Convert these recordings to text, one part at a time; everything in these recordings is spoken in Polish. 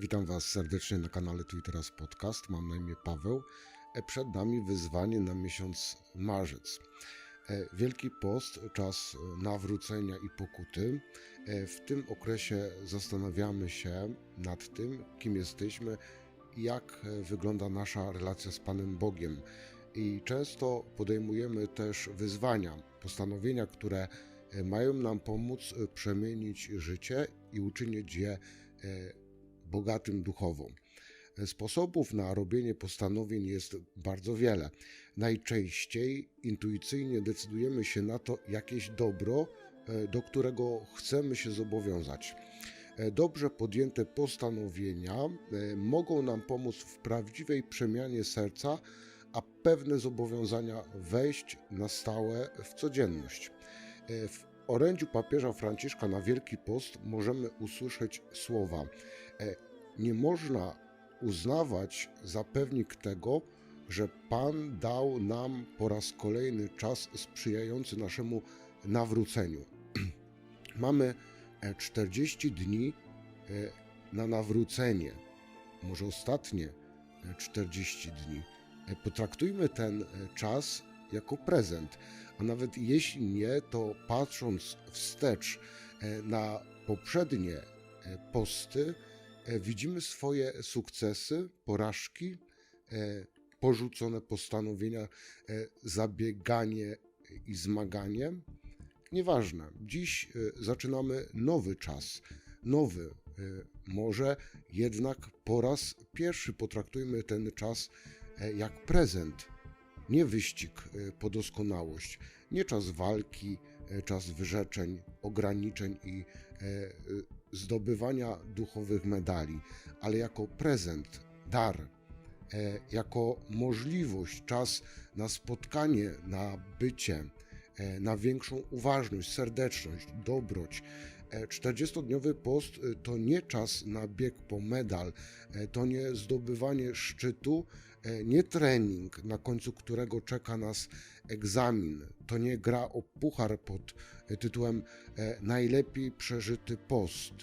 Witam Was serdecznie na kanale Tu i Teraz Podcast. Mam na imię Paweł. E, Przed nami wyzwanie na miesiąc marzec. E, Wielki Post, czas e, nawrócenia i pokuty. W tym okresie zastanawiamy się nad tym, kim jesteśmy jak wygląda nasza relacja z Panem Bogiem. I często podejmujemy też wyzwania, postanowienia, które mają nam pomóc przemienić życie i uczynić je bogatym duchowo. Sposobów na robienie postanowień jest bardzo wiele. Najczęściej intuicyjnie decydujemy się na to jakieś dobro, e, do którego chcemy się zobowiązać. E, Dobrze podjęte postanowienia e, mogą nam pomóc w prawdziwej przemianie serca, a pewne zobowiązania wejść na stałe w codzienność. W orędziu papieża Franciszka na Wielki Post możemy usłyszeć słowa: e, Nie można uznawać za pewnik tego, że Pan dał nam po raz kolejny czas sprzyjający naszemu nawróceniu. Mamy e, 40 dni e, na nawrócenie, może ostatnie e, 40 dni. E, Potraktujmy ten e, czas jako prezent, a nawet jeśli nie, to patrząc wstecz e, na poprzednie e, posty, e, widzimy swoje sukcesy, porażki, porzucone postanowienia, zabieganie i zmaganie. Nieważne, dziś zaczynamy nowy czas, nowy. Może jednak po raz pierwszy potraktujmy ten czas jak prezent, nie wyścig e, po doskonałość, nie czas walki, e, czas wyrzeczeń, ograniczeń i e, zdobywania duchowych medali, ale jako prezent, dar, jako możliwość, czas na spotkanie, na bycie, na większą uważność, serdeczność, dobroć. E, 40-dniowy post to nie czas na bieg po medal, to nie zdobywanie szczytu, nie trening, na końcu którego czeka nas egzamin, to nie gra o puchar pod e, tytułem e, Najlepiej przeżyty post.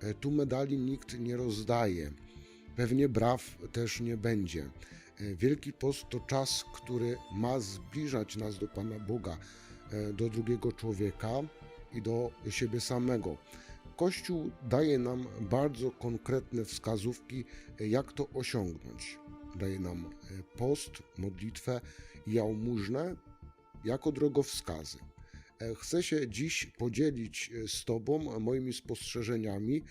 E, Tu medali nikt nie rozdaje. Pewnie braw też nie będzie. E, Wielki Post to czas, który ma zbliżać nas do Pana Boga, e, do drugiego człowieka i do siebie samego. Kościół daje nam bardzo konkretne wskazówki, e, jak to osiągnąć. Daje nam e, post, modlitwę i jałmużnę jako drogowskazy. E, Chcę się dziś podzielić e, z Tobą moimi spostrzeżeniami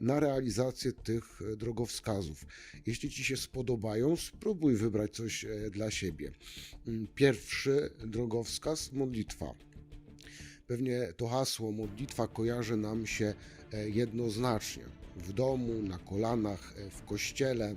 na realizację tych drogowskazów. Jeśli Ci się spodobają, spróbuj wybrać coś dla siebie. Mm, Pierwszy drogowskaz modlitwa. Pewnie to hasło modlitwa kojarzy nam się jednoznacznie. W domu, na kolanach, w kościele.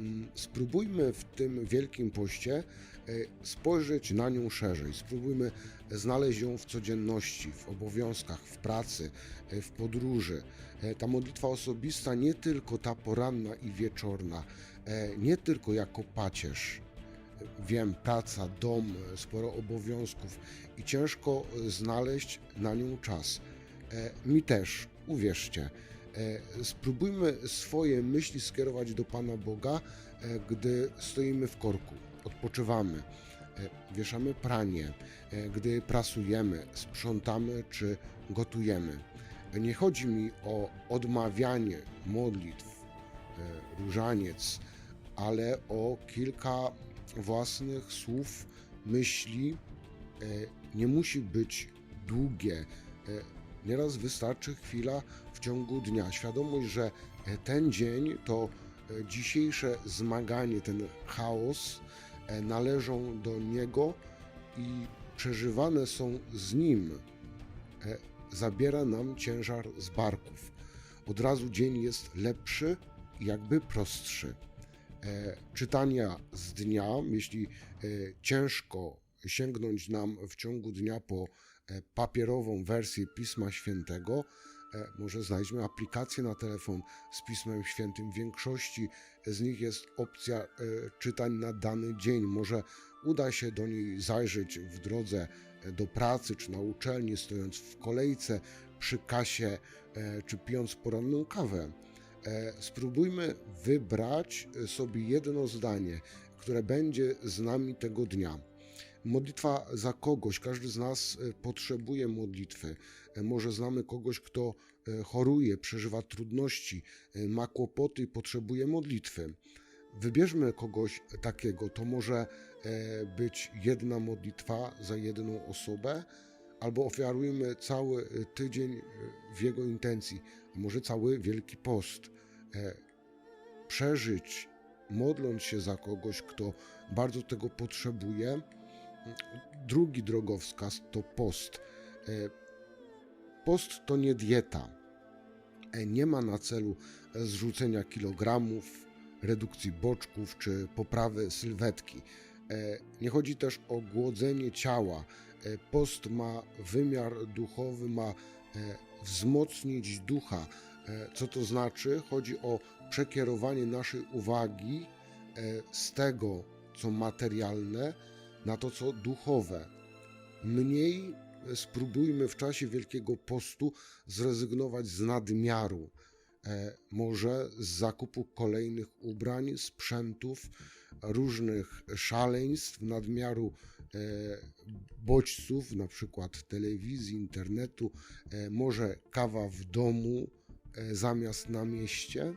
Mm, Spróbujmy w tym wielkim poście e, spojrzeć na nią szerzej. Spróbujmy znaleźć ją w codzienności, w obowiązkach, w pracy, e, w podróży. E, Ta modlitwa osobista nie tylko ta poranna i wieczorna, nie tylko jako pacierz. Wiem, praca, dom, sporo obowiązków i ciężko znaleźć na nią czas. Mi też, uwierzcie. E, Spróbujmy swoje myśli skierować do Pana Boga, e, gdy stoimy w korku, odpoczywamy, e, wieszamy pranie, gdy prasujemy, sprzątamy czy gotujemy. Nie chodzi mi o odmawianie modlitw, różaniec, ale o kilka własnych słów, myśli. Nie musi być długie. Nieraz wystarczy chwila w ciągu dnia. Świadomość, że e, ten dzień to e, dzisiejsze zmaganie, ten chaos e, należą do Niego i przeżywane są z Nim. Zabiera nam ciężar z barków. Od razu dzień jest lepszy jakby prostszy czytania z dnia, jeśli ciężko sięgnąć nam w ciągu dnia po e, papierową wersję Pisma Świętego, e, może znajdźmy aplikację na telefon z Pismem Świętym. W większości z nich jest opcja e, czytań na dany dzień. Może uda się do niej zajrzeć w drodze do pracy czy na uczelni, stojąc w kolejce przy kasie czy pijąc poranną kawę. Spróbujmy wybrać sobie jedno zdanie, które będzie z nami tego dnia. Modlitwa za kogoś, każdy z nas e, potrzebuje modlitwy. E, Może znamy kogoś, kto e, choruje, przeżywa trudności, ma kłopoty i potrzebuje modlitwy. Wybierzmy kogoś takiego. To może być jedna modlitwa za jedną osobę, albo ofiarujmy cały tydzień w jego intencji, może cały Wielki Post. Przeżyć, modląc się za kogoś, kto bardzo tego potrzebuje. Drugi drogowskaz to post. E, Post to nie dieta. E, Nie ma na celu zrzucenia kilogramów, redukcji boczków czy poprawy sylwetki. E, Nie chodzi też o głodzenie ciała. Post ma wymiar duchowy, ma wzmocnić ducha. Co to znaczy? Chodzi o przekierowanie naszej uwagi z tego, co materialne, na to, co duchowe. Mniej spróbujmy w czasie Wielkiego Postu zrezygnować z nadmiaru. E, może z zakupu kolejnych ubrań, sprzętów, różnych szaleństw, nadmiaru e, bodźców, na przykład telewizji, internetu, e, może kawa w domu zamiast na mieście.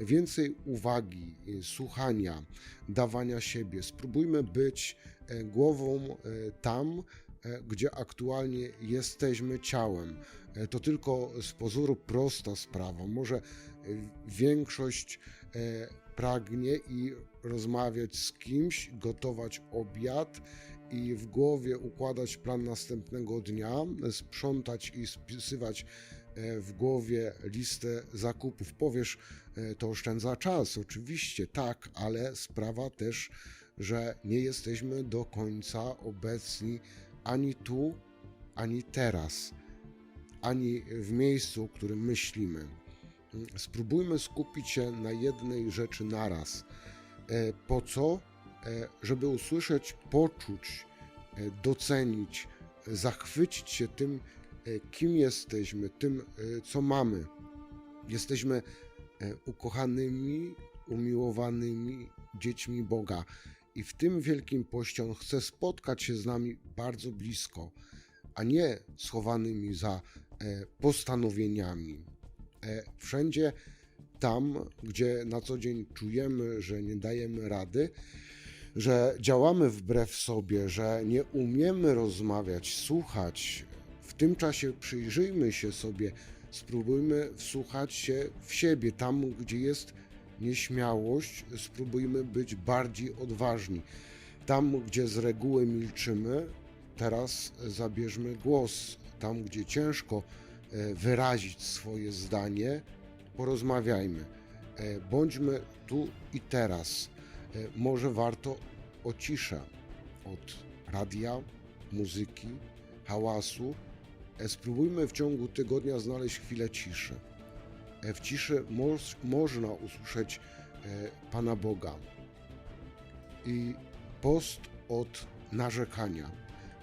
Więcej uwagi, słuchania, dawania siebie. Spróbujmy być głową e, tam, e, gdzie aktualnie jesteśmy ciałem. E, To tylko z pozoru prosta sprawa. Może e, większość e, pragnie i rozmawiać z kimś, gotować obiad i w głowie układać plan następnego dnia, sprzątać i spisywać e, w głowie listę zakupów. Powiesz, e, to oszczędza czas, oczywiście tak, ale sprawa też, że nie jesteśmy do końca obecni ani tu, ani teraz, ani w miejscu, o którym myślimy. Spróbujmy skupić się na jednej rzeczy naraz. E, Po co? E, Żeby usłyszeć, poczuć, e, docenić, zachwycić się tym, kim jesteśmy, tym, co mamy. Jesteśmy ukochanymi, umiłowanymi dziećmi Boga. I w tym wielkim poście On chce spotkać się z nami bardzo blisko, a nie schowanymi za e, postanowieniami. E, Wszędzie tam, gdzie na co dzień czujemy, że nie dajemy rady, że działamy wbrew sobie, że nie umiemy rozmawiać, słuchać, w tym czasie przyjrzyjmy się sobie, spróbujmy wsłuchać się w siebie, tam gdzie jest nieśmiałość, spróbujmy być bardziej odważni. Tam, gdzie z reguły milczymy, teraz zabierzmy głos. Tam, gdzie ciężko e, wyrazić swoje zdanie, porozmawiajmy. E, Bądźmy tu i teraz. E, Może warto o ciszę od radia, muzyki, hałasu. Spróbujmy w ciągu tygodnia znaleźć chwilę ciszy. E, W ciszy moż, można usłyszeć e, Pana Boga. I post od narzekania,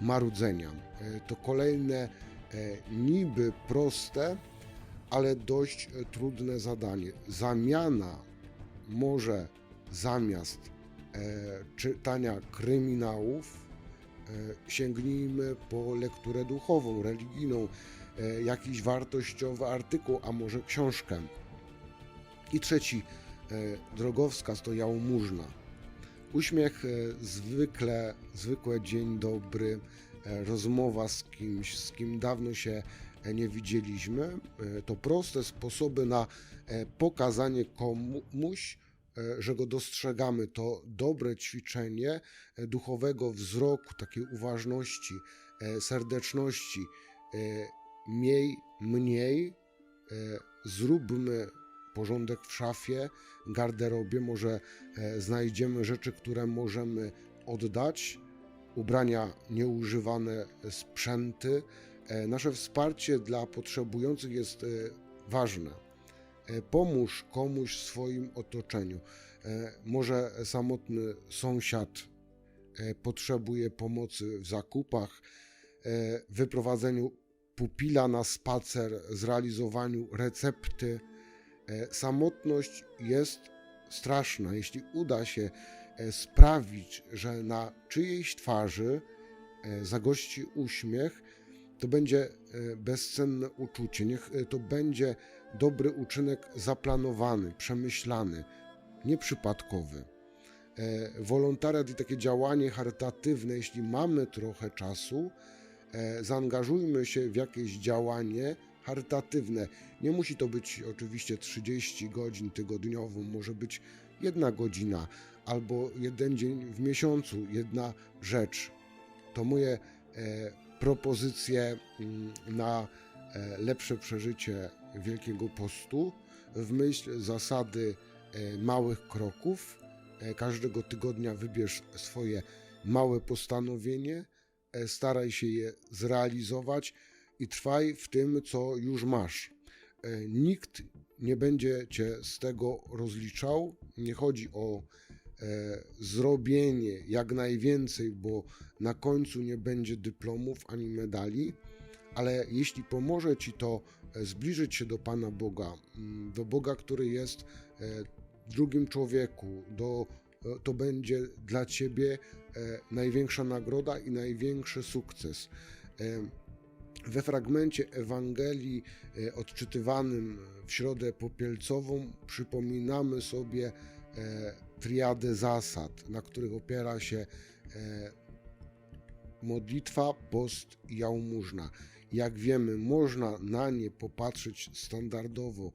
marudzenia e, to kolejne niby proste, ale dość trudne zadanie. Zamiana może zamiast czytania kryminałów sięgnijmy po lekturę duchową, religijną, jakiś wartościowy artykuł, a może książkę. I trzeci e, drogowskaz to jałmużna. Uśmiech, e, zwykle, zwykłe dzień dobry, e, rozmowa z kimś, z kim dawno się e, nie widzieliśmy. E, To proste sposoby na e, pokazanie komuś, e, że go dostrzegamy. To dobre ćwiczenie e, duchowego wzroku, takiej uważności, e, serdeczności. Miej mniej, e, zróbmy porządek w szafie, garderobie. Może e, znajdziemy rzeczy, które możemy oddać, ubrania nieużywane, sprzęty. E, Nasze wsparcie dla potrzebujących jest ważne. Pomóż komuś w swoim otoczeniu. Może samotny sąsiad potrzebuje pomocy w zakupach, wyprowadzeniu pupila na spacer, zrealizowaniu recepty. E, Samotność jest straszna. Jeśli uda się e, sprawić, że na czyjejś twarzy e, zagości uśmiech, to będzie bezcenne uczucie. Niech to będzie dobry uczynek zaplanowany, przemyślany, nieprzypadkowy. Wolontariat i takie działanie charytatywne, jeśli mamy trochę czasu, zaangażujmy się w jakieś działanie charytatywne. Nie musi to być oczywiście 30 godzin tygodniowo, może być jedna godzina albo jeden dzień w miesiącu, jedna rzecz. To moje e, propozycje mm, na e, lepsze przeżycie Wielkiego Postu w myśl zasady e, małych kroków. E, Każdego tygodnia wybierz swoje małe postanowienie, e, staraj się je zrealizować i trwaj w tym, co już masz. E, Nikt nie będzie cię z tego rozliczał. Nie chodzi o e, zrobienie jak najwięcej, bo na końcu nie będzie dyplomów ani medali, ale jeśli pomoże ci to e, zbliżyć się do Pana Boga, mm, do Boga, który jest e, drugim człowieku, do, e, to będzie dla ciebie e, największa nagroda i największy sukces. E, we fragmencie Ewangelii e, odczytywanym w środę popielcową przypominamy sobie e, triadę zasad, na których opiera się e, modlitwa, post i jałmużna. Jak wiemy, można na nie popatrzeć standardowo.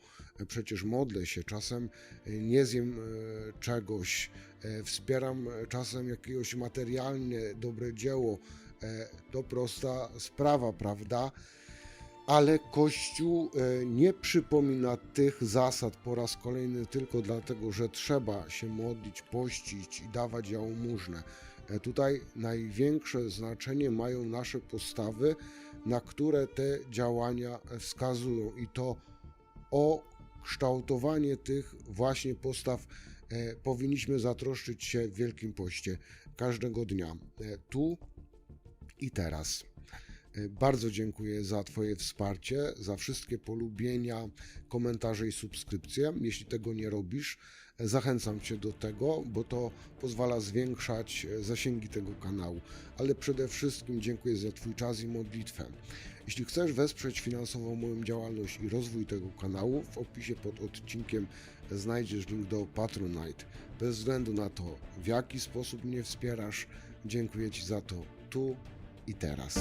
Przecież modlę się, czasem nie zjem e, czegoś, e, wspieram czasem jakiegoś materialnie dobre dzieło. E, To prosta sprawa, prawda? Ale Kościół nie przypomina tych zasad po raz kolejny tylko dlatego, że trzeba się modlić, pościć i dawać jałmużnę. Tutaj największe znaczenie mają nasze postawy, na które te działania wskazują i to o kształtowanie tych właśnie postaw e, powinniśmy zatroszczyć się w Wielkim Poście każdego dnia, e, tu i teraz. E, Bardzo dziękuję za Twoje wsparcie, za wszystkie polubienia, komentarze i subskrypcje. Jeśli tego nie robisz, zachęcam Cię do tego, bo to pozwala zwiększać e, zasięgi tego kanału. Ale przede wszystkim dziękuję za Twój czas i modlitwę. Jeśli chcesz wesprzeć finansowo moją działalność i rozwój tego kanału, w opisie pod odcinkiem znajdziesz link do Patronite. Bez względu na to, w jaki sposób mnie wspierasz, dziękuję Ci za to tu i teraz.